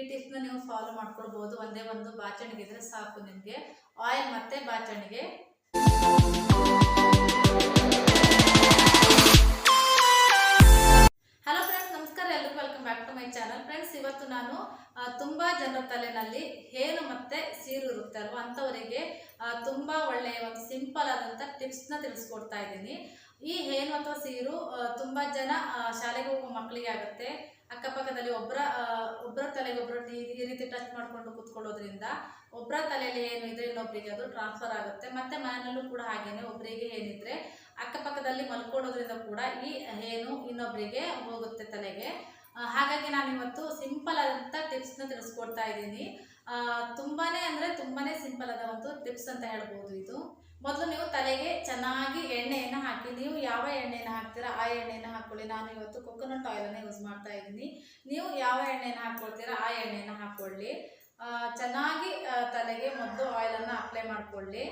ಈ ನ ನೀವು ಫಾಲೋ ಮಾಡ್ಕೊಳ್ಬಹುದು ಒಂದೇ ಒಂದು ಬಾಚಣಿಗೆ ಇದ್ರೆ ಸಾಕು ನಿಮಗೆ. ಆಯಿಲ್ ಮತ್ತೆ ಬಾಚಣಿಗೆ ಹಲೋ ಫ್ರೆಂಡ್ಸ್ ನಮಸ್ಕಾರ. ಎಲ್ರಿಗೂ welcome back to my channel friends ಇವತ್ತು ನಾನು ತುಂಬಾ ಜನರ ತಲೆನಲ್ಲಿ ಹೇನು ಮತ್ತೆ ಸೀರು ಇರುತ್ತೆ ಅಲ್ವಾ ಅಂತವರಿಗೆ ತುಂಬಾ ಒಳ್ಳೆಯ ಒಂದು ಸಿಂಪಲ್ ಟಿಪ್ಸ್ನ ತಿಳಿಸ್ಕೊಡ್ತಾ ಇದ್ದೀನಿ. ಈ ಹೇನು ಅಥವಾ ಸೀರು ತುಂಬಾ ಜನ ಶಾಲೆಗೆ ಹೋಗುವ ಮಕ್ಕಳಿಗೆ ಆಗುತ್ತೆ. ಅಕ್ಕಪಕ್ಕದಲ್ಲಿ ಒಬ್ಬರ ಒಬ್ಬರ ತಲೆಗೆ ಒಬ್ಬರ ಈ ರೀತಿ ಟಚ್ ಮಾಡಿಕೊಂಡು ಕುತ್ಕೊಳ್ಳೋದ್ರಿಂದ ಒಬ್ಬರ ತಲೆಯಲ್ಲಿ ಏನು ಇದ್ರೆ ಇನ್ನೊಬ್ಬರಿಗೆ ಅದು ಟ್ರಾನ್ಸ್ಫರ್ ಆಗುತ್ತೆ. ಮತ್ತೆ ಮನೆಯಲ್ಲೂ ಕೂಡ ಹಾಗೇನೆ ಒಬ್ಬರಿಗೆ ಏನಿದ್ರೆ ಅಕ್ಕಪಕ್ಕದಲ್ಲಿ ಮಲ್ಕೊಳ್ಳೋದ್ರಿಂದ ಕೂಡ ಈ ಏನು ಇನ್ನೊಬ್ಬರಿಗೆ ಹೋಗುತ್ತೆ ತಲೆಗೆ. ಹಾಗಾಗಿ ನಾನು ಇವತ್ತು ಸಿಂಪಲ್ ಆದಂಥ ಟಿಪ್ಸ್ನ ತಿಳಿಸ್ಕೊಡ್ತಾ ಇದ್ದೀನಿ. ಆ, ತುಂಬಾನೇ ಅಂದರೆ ತುಂಬಾನೇ ಸಿಂಪಲ್ ಆದ ಒಂದು ಟಿಪ್ಸ್ ಅಂತ ಹೇಳ್ಬೋದು ಇದು. ಮೊದಲು ನೀವು ತಲೆಗೆ ಚೆನ್ನಾಗಿ ಎಣ್ಣೆಯನ್ನು ಹಾಕಿ ನೀವು ಯಾವ ಎಣ್ಣೆಯನ್ನು ಹಾಕ್ತೀರಾ ಆ ಎಣ್ಣೆಯನ್ನು ಹಾಕ್ಕೊಳ್ಳಿ ನಾನು ಇವತ್ತು ಕೊಕೊನಟ್ ಆಯಿಲನ್ನು ಯೂಸ್ ಮಾಡ್ತಾ ಇದ್ದೀನಿ. ನೀವು ಯಾವ ಎಣ್ಣೆಯನ್ನು ಹಾಕ್ಕೊಳ್ತೀರಾ ಆ ಎಣ್ಣೆಯನ್ನು ಹಾಕ್ಕೊಳ್ಳಿ ಚೆನ್ನಾಗಿ ತಲೆಗೆ ಮೊದಲು ಆಯಿಲನ್ನು ಅಪ್ಲೈ ಮಾಡ್ಕೊಳ್ಳಿ.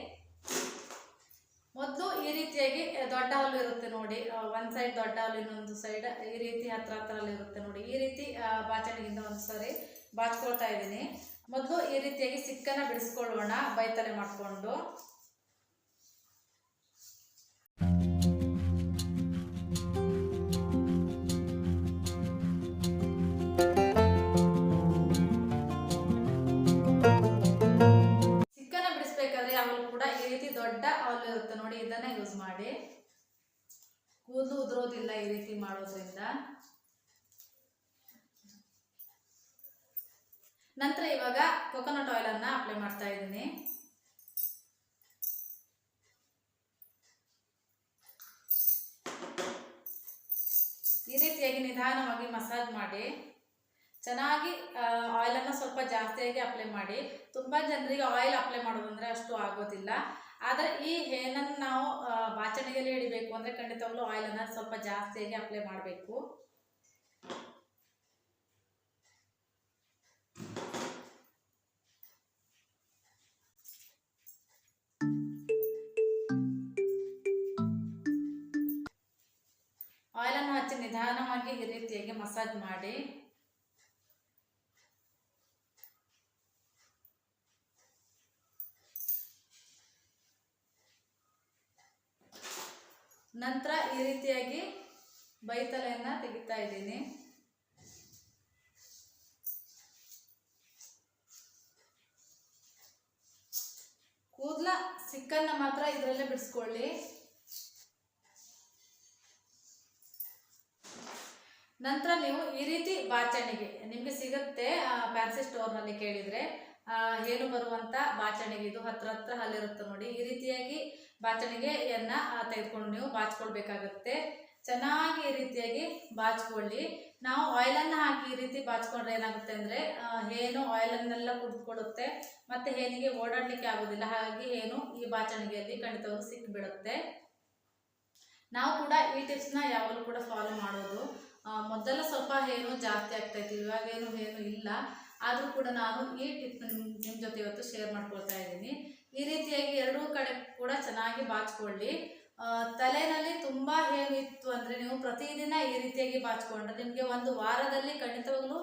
ಮೊದಲು ಈ ರೀತಿಯಾಗಿ ದೊಡ್ಡ ಹಲ್ಲು ಇರುತ್ತೆ ನೋಡಿ. ಒಂದು ಸೈಡ್ ದೊಡ್ಡ ಹಲ್ಲು ಇನ್ನೊಂದು ಸೈಡ್ ಈ ರೀತಿ ಹತ್ರ ಹತ್ರ ಇರುತ್ತೆ ನೋಡಿ. ಈ ರೀತಿ ಬಾಚಣಿಗಿಂತ ಒಂದು ಸಾರಿ ಬಾಚ್ಕೊಳ್ತಾ ಇದ್ದೀನಿ. ಮೊದಲು ಈ ರೀತಿಯಾಗಿ ಸಿಕ್ಕನ್ನ ಬಿಡಿಸ್ಕೊಳ್ಳೋಣ, ಬೈತಲೆ ಮಾಡಿಕೊಂಡು. ಸಿಕ್ಕನ್ನ ಬಿಡಿಸ್ಬೇಕಾದ್ರೆ ಯಾವಾಗಲೂ ಕೂಡ ಈ ರೀತಿ ದೊಡ್ಡ ಅವಲು ಇರುತ್ತೆ ನೋಡಿ, ಇದನ್ನ ಯೂಸ್ ಮಾಡಿ. ಕೂದಲು ಉದುರೋದಿಲ್ಲ ಈ ರೀತಿ ಮಾಡೋದ್ರಿಂದ. ನಂತರ ಇವಾಗ ಕೊಕೊನಟ್ ಆಯಿಲನ್ನು ಅಪ್ಲೈ ಮಾಡ್ತಾ ಇದ್ದೀನಿ. ಈ ರೀತಿಯಾಗಿ ನಿಧಾನವಾಗಿ ಮಸಾಜ್ ಮಾಡಿ. ಚೆನ್ನಾಗಿ ಆಯಿಲನ್ನು ಸ್ವಲ್ಪ ಜಾಸ್ತಿಯಾಗಿ ಅಪ್ಲೈ ಮಾಡಿ. ತುಂಬ ಜನರಿಗೆ ಆಯಿಲ್ ಅಪ್ಲೈ ಮಾಡೋದಂದರೆ ಅಷ್ಟು ಆಗೋದಿಲ್ಲ. ಆದರೆ ಈ ಏನನ್ನು ನಾವು ಬಾಚಣಿಗೆಯಲ್ಲಿ ಹಿಡಿಬೇಕು ಅಂದರೆ ಖಂಡಿತವಾಗ್ಲೂ ಆಯಿಲನ್ನು ಸ್ವಲ್ಪ ಜಾಸ್ತಿಯಾಗಿ ಅಪ್ಲೈ ಮಾಡಬೇಕು. ನಿಧಾನವಾಗಿ ಈ ರೀತಿಯಾಗಿ ಮಸಾಜ್ ಮಾಡಿ. ನಂತರ ಈ ರೀತಿಯಾಗಿ ಬೈತಲೆಯನ್ನ ತೆಗಿತಾ ಇದ್ದೀನಿ. ಕೂದಲ ಸಿಕ್ಕನ್ನ ಮಾತ್ರ ಇದರಲ್ಲೇ ಬಿಡಿಸ್ಕೊಳ್ಳಿ. ನಂತರ ನೀವು ಈ ರೀತಿ ಬಾಚಣಿಗೆ ನಿಮಗೆ ಸಿಗುತ್ತೆ ಫ್ಯಾನ್ಸಿ ಸ್ಟೋರ್ನಲ್ಲಿ ಕೇಳಿದರೆ ಏನು ಬರುವಂಥ ಬಾಚಣಿಗೆ, ಇದು ಹತ್ರ ಹತ್ರ ಅಲ್ಲಿರುತ್ತೆ ನೋಡಿ, ಈ ರೀತಿಯಾಗಿ ಬಾಚಣಿಗೆಯನ್ನು ತೆಗೆದುಕೊಂಡು ನೀವು ಬಾಚ್ಕೊಳ್ಬೇಕಾಗತ್ತೆ. ಚೆನ್ನಾಗಿ ಈ ರೀತಿಯಾಗಿ ಬಾಚ್ಕೊಳ್ಳಿ. ನಾವು ಆಯಿಲನ್ನು ಹಾಕಿ ಈ ರೀತಿ ಬಾಚ್ಕೊಂಡ್ರೆ ಏನಾಗುತ್ತೆ ಅಂದರೆ ಏನು ಆಯಿಲನ್ನೆಲ್ಲ ಕುಡಿದುಕೊಳ್ಳುತ್ತೆ, ಮತ್ತು ಹೇನಿಗೆ ಓಡಾಡಲಿಕ್ಕೆ ಆಗೋದಿಲ್ಲ, ಹಾಗಾಗಿ ಏನು ಈ ಬಾಚಣಿಗೆಯಲ್ಲಿ ಖಂಡಿತವಾಗೂ ಸಿಕ್ಕಿಬಿಡುತ್ತೆ ನಾವು ಕೂಡ ಈ ಟಿಪ್ಸ್ನ ಯಾವಾಗಲೂ ಕೂಡ ಫಾಲೋ ಮೊದಲ ಸ್ವಲ್ಪ ಏನು ಜಾಸ್ತಿ ಆಗ್ತಾ ಇತ್ತು, ಇವಾಗ ಏನು ಇಲ್ಲ. ಆದರೂ ಕೂಡ ನಾನು ಈ ಟಿಪ್ ನಿಮ್ಮ ಜೊತೆ ಇವತ್ತು ಶೇರ್ ಮಾಡ್ಕೊಳ್ತಾ ಇದ್ದೀನಿ. ಈ ರೀತಿಯಾಗಿ ಎರಡೂ ಕಡೆ ಕೂಡ ಚೆನ್ನಾಗಿ ಬಾಚ್ಕೊಳ್ಳಿ. ತಲೆಯಲ್ಲಿ ತುಂಬ ಏನು ಇತ್ತು ಅಂದರೆ ನೀವು ಪ್ರತಿದಿನ ಈ ರೀತಿಯಾಗಿ ಬಾಚ್ಕೊಂಡ್ರೆ ನಿಮಗೆ ಒಂದು ವಾರದಲ್ಲಿ ಖಂಡಿತವಾಗ್ಲೂ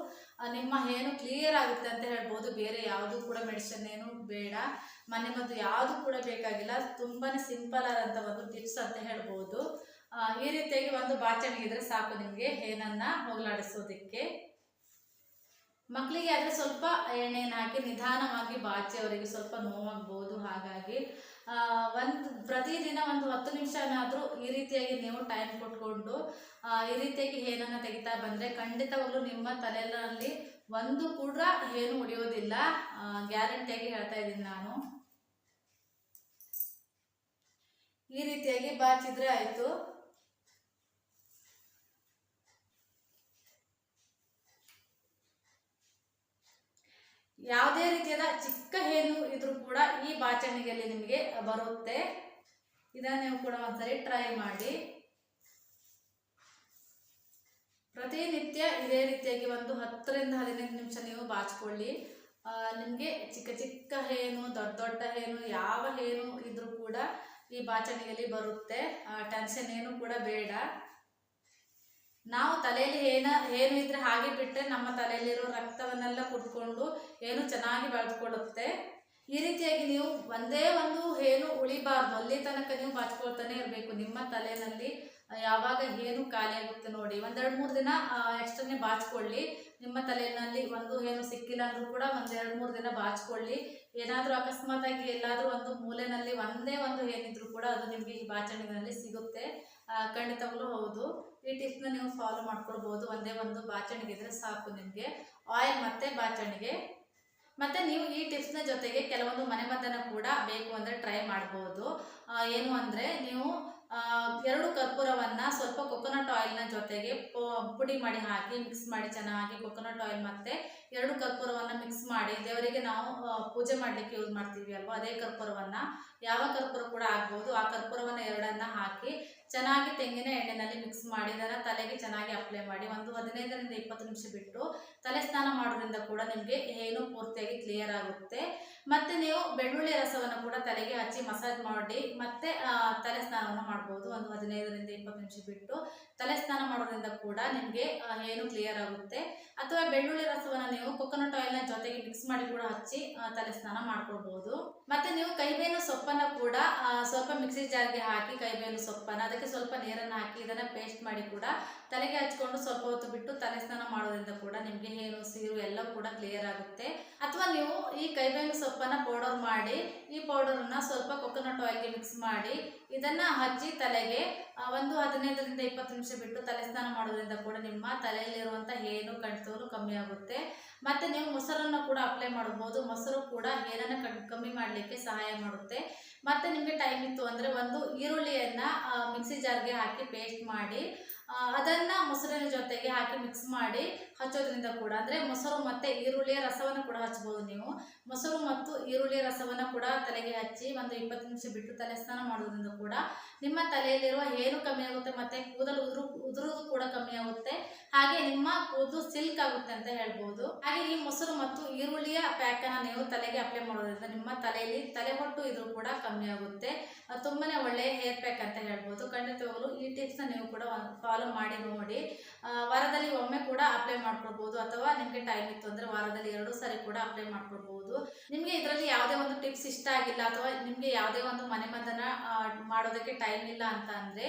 ನಿಮ್ಮ ಏನು ಕ್ಲಿಯರ್ ಆಗುತ್ತೆ ಅಂತ ಹೇಳ್ಬೋದು. ಬೇರೆ ಯಾವುದು ಕೂಡ ಮೆಡಿಸಿನ್ ಏನು ಬೇಡ. ಮನೆ ಮದ್ದು ಯಾವುದು ಕೂಡ ಬೇಕಾಗಿಲ್ಲ. ತುಂಬಾ ಸಿಂಪಲ್ ಆದಂಥ ಒಂದು ಟಿಪ್ಸ್ ಅಂತ ಹೇಳ್ಬೋದು. ಈ ರೀತಿಯಾಗಿ ಒಂದು ಬಾಚಣಿಗೆ ಇದ್ರೆ ಸಾಕು ನಿಮಗೆ ಏನನ್ನ ಹೋಗಲಾಡಿಸೋದಕ್ಕೆ. ಮಕ್ಕಳಿಗೆ ಆದರೆ ಸ್ವಲ್ಪ ಎಣ್ಣೆಯನ್ನು ಹಾಕಿ ನಿಧಾನವಾಗಿ ಬಾಚಿ ಅವರಿಗೆ ಸ್ವಲ್ಪ ನೋವಾಗ್ಬೋದು ಹಾಗಾಗಿ ಒಂದು ಪ್ರತಿದಿನ ಒಂದು ಹತ್ತು ನಿಮಿಷನಾದರೂ ಈ ರೀತಿಯಾಗಿ ನೀವು ಟೈಮ್ ಕೊಟ್ಕೊಂಡು ಈ ರೀತಿಯಾಗಿ ಏನನ್ನು ತೆಗಿತಾ ಬಂದರೆ ಖಂಡಿತವಾಗ್ಲೂ ನಿಮ್ಮ ತಲೆಯಲ್ಲಿ ಒಂದು ಕೂಡ ಏನು ಉಳಿಯೋದಿಲ್ಲ ಗ್ಯಾರಂಟಿಯಾಗಿ ಹೇಳ್ತಾ ಇದ್ದೀನಿ ನಾನು. ಈ ರೀತಿಯಾಗಿ ಬಾಚಿದ್ರೆ ಆಯಿತು. ಯಾವುದೇ ರೀತಿಯಾದ ಚಿಕ್ಕ ಏನು ಇದ್ರೂ ಕೂಡ ಈ ಬಾಚಣಿಗೆಯಲ್ಲಿ ನಿಮಗೆ ಬರುತ್ತೆ. ಇದನ್ನು ನೀವು ಕೂಡ ಒಂದ್ಸರಿ ಟ್ರೈ ಮಾಡಿ. ಪ್ರತಿನಿತ್ಯ ಇದೇ ರೀತಿಯಾಗಿ ಒಂದು ಹತ್ತರಿಂದ ಹದಿನೈದು ನಿಮಿಷ ನೀವು ಬಾಚಿಕೊಳ್ಳಿ. ನಿಮಗೆ ಚಿಕ್ಕ ಚಿಕ್ಕ ಹೇನು, ದೊಡ್ಡ ದೊಡ್ಡ ಹೇನು, ಯಾವ ಹೇನು ಇದ್ರೂ ಕೂಡ ಈ ಬಾಚಣಿಗೆಯಲ್ಲಿ ಬರುತ್ತೆ. ಟೆನ್ಷನ್ ಏನು ಕೂಡ ಬೇಡ. ನಾವು ತಲೆಯಲ್ಲಿ ಏನ, ಏನು ಇದ್ರೆ ಹಾಗೆ ಬಿಟ್ಟರೆ ನಮ್ಮ ತಲೆಯಲ್ಲಿರೋ ರಕ್ತವನ್ನೆಲ್ಲ ಕುಟ್ಕೊಂಡು ಏನು ಚೆನ್ನಾಗಿ ಬೆಳೆದುಕೊಳ್ಳುತ್ತೆ ಈ ರೀತಿಯಾಗಿ ನೀವು ಒಂದೇ ಒಂದು ಏನು ಉಳಿಬಾರ್ದು ಅಲ್ಲಿ ತನಕ ನೀವು ಬಾಚ್ಕೊಳ್ತಾನೆ ಇರಬೇಕು. ನಿಮ್ಮ ತಲೆಯಲ್ಲಿ ಯಾವಾಗ ಏನು ಖಾಲಿ ಆಗುತ್ತೆ ನೋಡಿ. ಒಂದೆರಡು ಮೂರು ದಿನ ಎಕ್ಸ್ಟ್ರಾನೆ ಬಾಚ್ಕೊಳ್ಳಿ ನಿಮ್ಮ ತಲೆಯಲ್ಲಿ ಒಂದು ಏನು ಸಿಕ್ಕಿಲ್ಲ ಅಂದ್ರೂ ಕೂಡ ಒಂದೆರಡು ಮೂರು ದಿನ ಬಾಚ್ಕೊಳ್ಳಿ ಏನಾದರೂ ಅಕಸ್ಮಾತಾಗಿ ಎಲ್ಲಾದರೂ ಒಂದು ಮೂಲೆಯಲ್ಲಿ ಒಂದೇ ಒಂದು ಏನಿದ್ರು ಕೂಡ ಅದು ನಿಮಗೆ ಈ ಬಾಚಣಿಗೆನಲ್ಲಿ ಸಿಗುತ್ತೆ. ಖಂಡಿತವಾಗ್ಲೂ ಹೌದು. ಈ ಟಿಪ್ಸ್ನ ನೀವು ಫಾಲೋ ಮಾಡ್ಕೊಳ್ಬೋದು. ಒಂದೇ ಒಂದು ಬಾಚಣಿಗೆ ಇದ್ರೆ ಸಾಕು ನಿಮಗೆ. ಆಯಿಲ್ ಮತ್ತು ಬಾಚಣಿಗೆ. ಮತ್ತು ನೀವು ಈ ಟಿಪ್ಸ್ನ ಜೊತೆಗೆ ಕೆಲವೊಂದು ಮನೆಮದ್ದನ್ನು ಕೂಡ ಬೇಕು ಅಂದರೆ ಟ್ರೈ ಮಾಡ್ಬೋದು. ಏನು ಅಂದರೆ ನೀವು ಎರಡು ಕರ್ಪೂರವನ್ನು ಸ್ವಲ್ಪ ಕೊಕೊನಟ್ ಆಯಿಲ್ನ ಜೊತೆಗೆ ಪುಡಿ ಮಾಡಿ ಹಾಕಿ ಮಿಕ್ಸ್ ಮಾಡಿ ಚೆನ್ನಾಗಿ ಕೊಕೊನಟ್ ಆಯಿಲ್ ಮತ್ತು ಎರಡು ಕರ್ಪೂರವನ್ನು ಮಿಕ್ಸ್ ಮಾಡಿ ದೇವರಿಗೆ ನಾವು ಪೂಜೆ ಮಾಡಲಿಕ್ಕೆ ಯೂಸ್ ಮಾಡ್ತೀವಿ ಅಲ್ವಾ? ಅದೇ ಕರ್ಪೂರವನ್ನು. ಯಾವ ಕರ್ಪೂರ ಕೂಡ ಆಗ್ಬೋದು. ಆ ಕರ್ಪೂರವನ್ನು ಎರಡನ್ನ ಹಾಕಿ ಚೆನ್ನಾಗಿ ತೆಂಗಿನ ಎಣ್ಣೆನಲ್ಲಿ ಮಿಕ್ಸ್ ಮಾಡಿ, ಇದನ್ನು ತಲೆಗೆ ಚೆನ್ನಾಗಿ ಅಪ್ಲೈ ಮಾಡಿ ಒಂದು ಹದಿನೈದರಿಂದ ಇಪ್ಪತ್ತು ನಿಮಿಷ ಬಿಟ್ಟು ತಲೆ ಸ್ನಾನ ಮಾಡೋದ್ರಿಂದ ಕೂಡ ನಿಮಗೆ ಏನು ಪೂರ್ತಿಯಾಗಿ ಕ್ಲಿಯರ್ ಆಗುತ್ತೆ. ಮತ್ತೆ ನೀವು ಬೆಳ್ಳುಳ್ಳಿ ರಸವನ್ನು ಕೂಡ ತಲೆಗೆ ಹಚ್ಚಿ ಮಸಾಜ್ ಮಾಡಿ ಮತ್ತೆ ತಲೆ ಸ್ನಾನವನ್ನು ಮಾಡ್ಬೋದು. ಒಂದು ಹದಿನೈದರಿಂದ ಇಪ್ಪತ್ತು ನಿಮಿಷ ಬಿಟ್ಟು ತಲೆ ಸ್ನಾನ ಮಾಡೋದ್ರಿಂದ ಕೂಡ ನಿಮಗೆ ಏನು ಕ್ಲಿಯರ್ ಆಗುತ್ತೆ. ಅಥವಾ ಬೆಳ್ಳುಳ್ಳಿ ರಸವನ್ನು ನೀವು ಕೊಕೊನಟ್ ಆಯಿಲ್ನ ಜೊತೆಗೆ ಮಿಕ್ಸ್ ಮಾಡಿ ಕೂಡ ಹಚ್ಚಿ ತಲೆ ಸ್ನಾನ ಮಾಡ್ಕೊಳ್ಬೋದು. ಮತ್ತೆ ನೀವು ಕೈಬೇವಿನ ಸೊಪ್ಪನ್ನು ಕೂಡ ಸ್ವಲ್ಪ ಮಿಕ್ಸಿ ಜಾರ್ಗೆ ಹಾಕಿ ಕೈಬೇವಿನ ಸೊಪ್ಪನ್ನು, ಅದಕ್ಕೆ ಸ್ವಲ್ಪ ನೀರನ್ನು ಹಾಕಿ ಇದನ್ನು ಪೇಸ್ಟ್ ಮಾಡಿ ಕೂಡ ತಲೆಗೆ ಹಚ್ಕೊಂಡು ಸ್ವಲ್ಪ ಹೊತ್ತು ಬಿಟ್ಟು ತಲೆ ಸ್ನಾನ ಮಾಡೋದ್ರಿಂದ ಕೂಡ ನಿಮಗೆ ಏನು ಸೀರು ಎಲ್ಲ ಕೂಡ ಕ್ಲಿಯರ್ ಆಗುತ್ತೆ. ಅಥವಾ ನೀವು ಈ ಕೈಬೇವಿನ ಸೊಪ್ಪನ್ನು ಪೌಡರ್ ಮಾಡಿ, ಈ ಪೌಡರನ್ನು ಸ್ವಲ್ಪ ಕೊಕೊನಟ್ ಆಯಿಲ್ಗೆ ಮಿಕ್ಸ್ ಮಾಡಿ, ಇದನ್ನು ಹಚ್ಚಿ ತಲೆಗೆ ಒಂದು ಹದಿನೈದರಿಂದ ಇಪ್ಪತ್ತು ನಿಮಿಷ ಬಿಟ್ಟು ತಲೆ ಸ್ನಾನ ಮಾಡೋದ್ರಿಂದ ಕೂಡ ನಿಮ್ಮ ತಲೆಯಲ್ಲಿರುವಂಥ ಏನು ಕಣ್ತೋರು ಕಮ್ಮಿ ಆಗುತ್ತೆ. ಮತ್ತು ನೀವು ಮೊಸರನ್ನು ಕೂಡ ಅಪ್ಲೈ ಮಾಡ್ಬೋದು ಮೊಸರು ಕೂಡ ಹೇರನ್ನು ಕಮ್ಮಿ ಮಾಡಲಿಕ್ಕೆ ಸಹಾಯ ಮಾಡುತ್ತೆ. ಮತ್ತು ನಿಮಗೆ ಟೈಮ್ ಇತ್ತು ಅಂದರೆ ಒಂದು ಈರುಳ್ಳಿಯನ್ನು ಮಿಕ್ಸಿ ಜಾರ್ಗೆ ಹಾಕಿ ಪೇಸ್ಟ್ ಮಾಡಿ ಅದನ್ನು ಮೊಸರಿನ ಜೊತೆಗೆ ಹಾಕಿ ಮಿಕ್ಸ್ ಮಾಡಿ ಹಚ್ಚೋದ್ರಿಂದ ಕೂಡ, ಅಂದರೆ ಮೊಸರು ಮತ್ತು ಈರುಳ್ಳಿಯ ರಸವನ್ನು ಕೂಡ ಹಚ್ಬೋದು ನೀವು. ಮೊಸರು ಮತ್ತು ಈರುಳ್ಳಿಯ ರಸವನ್ನು ಕೂಡ ತಲೆಗೆ ಹಚ್ಚಿ ಒಂದು ಇಪ್ಪತ್ತು ನಿಮಿಷ ಬಿಟ್ಟು ತಲೆ ಸ್ನಾನ ಮಾಡೋದ್ರಿಂದ ಕೂಡ ನಿಮ್ಮ ತಲೆಯಲ್ಲಿರುವ ಹೇರು ಕಮ್ಮಿ ಆಗುತ್ತೆ ಮತ್ತು ಕೂದಲು ಉದುರು ಉದುರುವುದು ಕೂಡ ಕಮ್ಮಿ ಆಗುತ್ತೆ. ಹಾಗೆ ನಿಮ್ಮ ಕೂದಲು ಸಿಲ್ಕ್ ಆಗುತ್ತೆ ಅಂತ ಹೇಳ್ಬೋದು. ಹಾಗೆ ಈ ಮೊಸರು ಮತ್ತು ಈರುಳ್ಳಿಯ ಪ್ಯಾಕನ್ನು ನೀವು ತಲೆಗೆ ಅಪ್ಲೈ ಮಾಡೋದ್ರಿಂದ ನಿಮ್ಮ ತಲೆಯಲ್ಲಿ ತಲೆ ಹೊಟ್ಟು ಇದ್ರೂ ಕೂಡ ಕಮ್ಮಿ ಆಗುತ್ತೆ. ತುಂಬಾನೇ ಒಳ್ಳೆಯ ಹೇರ್ ಪ್ಯಾಕ್ ಅಂತ ಹೇಳ್ಬೋದು. ಖಂಡಿತವಾಗಲೂ ಈ ಟಿಪ್ಸ್ನ ನೀವು ಕೂಡ ಫಾಲೋ ಮಾಡಿ, ನೋಡಿ. ವಾರದಲ್ಲಿ ಒಮ್ಮೆ ಕೂಡ ಅಪ್ಲೈ ಮಾಡ್ಕೊಳ್ಬೋದು ಅಥವಾ ನಿಮಗೆ ಟೈಮ್ ಇತ್ತು ಅಂದರೆ ವಾರದಲ್ಲಿ ಎರಡು ಸಾರಿ ಕೂಡ ಅಪ್ಲೈ ಮಾಡ್ಕೊಳ್ಬೋದು. ನಿಮಗೆ ಇದರಲ್ಲಿ ಯಾವುದೇ ಒಂದು ಟಿಪ್ಸ್ ಇಷ್ಟ ಆಗಿಲ್ಲ ಅಥವಾ ನಿಮಗೆ ಯಾವುದೇ ಒಂದು ಮನೆಮದ್ದನ ಮಾಡೋದಕ್ಕೆ ಟೈಮ್ ಇಲ್ಲ ಅಂತ ಅಂದರೆ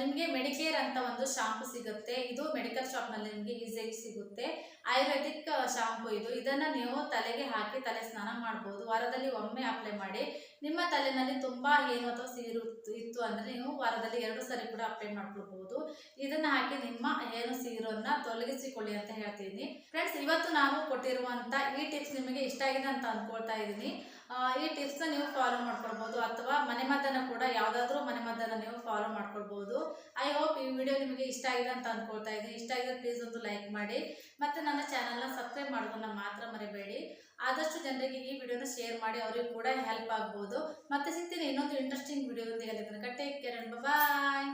ನಿಮಗೆ ಮೆಡಿಕೇರ್ ಅಂತ ಒಂದು ಶಾಂಪು ಸಿಗುತ್ತೆ. ಇದು ಮೆಡಿಕಲ್ ಶಾಪ್ನಲ್ಲಿ ನಿಮಗೆ ಈಸಿಯಾಗಿ ಸಿಗುತ್ತೆ. ಆಯುರ್ವೇದಿಕ್ ಶಾಂಪು ಇದು. ಇದನ್ನು ನೀವು ತಲೆಗೆ ಹಾಕಿ ತಲೆ ಸ್ನಾನ ಮಾಡ್ಬೋದು. ವಾರದಲ್ಲಿ ಒಮ್ಮೆ ಅಪ್ಲೈ ಮಾಡಿ. ನಿಮ್ಮ ತಲೆನಲ್ಲಿ ತುಂಬ ಏನು ಅಥವಾ ಸೀರು ಇತ್ತು ಅಂದರೆ ನೀವು ವಾರದಲ್ಲಿ ಎರಡು ಸರಿ ಕೂಡ ಅಪ್ಲೈ ಮಾಡ್ಕೊಳ್ಬಹುದು. ಇದನ್ನು ಹಾಕಿ ನಿಮ್ಮ ಏನು ಸೀರನ್ನು ತೊಲಗಿಸಿಕೊಳ್ಳಿ ಅಂತ ಹೇಳ್ತೀನಿ. ಫ್ರೆಂಡ್ಸ್ ಇವತ್ತು ನಾನು ಕೊಟ್ಟಿರುವಂಥ ಈ ಟಿಪ್ಸ್ ನಿಮಗೆ ಇಷ್ಟ ಆಗಿದೆ ಅಂತ ಅಂದ್ಕೊಳ್ತಾ ಇದ್ದೀನಿ. ಈ ಟಿಪ್ಸ್ನ ನೀವು ಫಾಲೋ ಮಾಡ್ಕೊಳ್ಬೋದು ಅಥವಾ ಮನೆಮದ್ದನ್ನು ಕೂಡ ಯಾವುದಾದ್ರೂ ಮನೆಮದ್ದನ್ನು ನೀವು ಫಾಲೋ ಮಾಡ್ಕೊಳ್ಬೋದು ಐ ಹೋಪ್ ಈ ವಿಡಿಯೋ ನಿಮಗೆ ಇಷ್ಟ ಆಗಿದೆ ಅಂತ ಅಂದ್ಕೊಳ್ತಾ ಇದ್ದೀನಿ. ಇಷ್ಟ ಆಗಿದೆ ಪ್ಲೀಸ್ ಒಂದು ಲೈಕ್ ಮಾಡಿ. ಮತ್ತು ನನ್ನ ಚಾನಲ್ನ ಸಬ್ಸ್ಕ್ರೈಬ್ ಮಾಡೋದನ್ನ ಮಾತ್ರ ಮರಿಬೇಡಿ. ಆದಷ್ಟು ಜನರಿಗೆ ಈ ವಿಡಿಯೋನ ಶೇರ್ ಮಾಡಿ ಅವರಿಗೂ ಕೂಡ ಹೆಲ್ಪ್ ಆಗ್ಬೋದು. ಮತ್ತೆ ಸಿಗ್ತೀನಿ ಇನ್ನೊಂದು ಇಂಟ್ರೆಸ್ಟಿಂಗ್ ವಿಡಿಯೋದೊಂದಿಗೆ ಅಲ್ಲಿ ಟೇಕ್ ಕೇರ್ ಅಂಡ್ ಬಾಯ್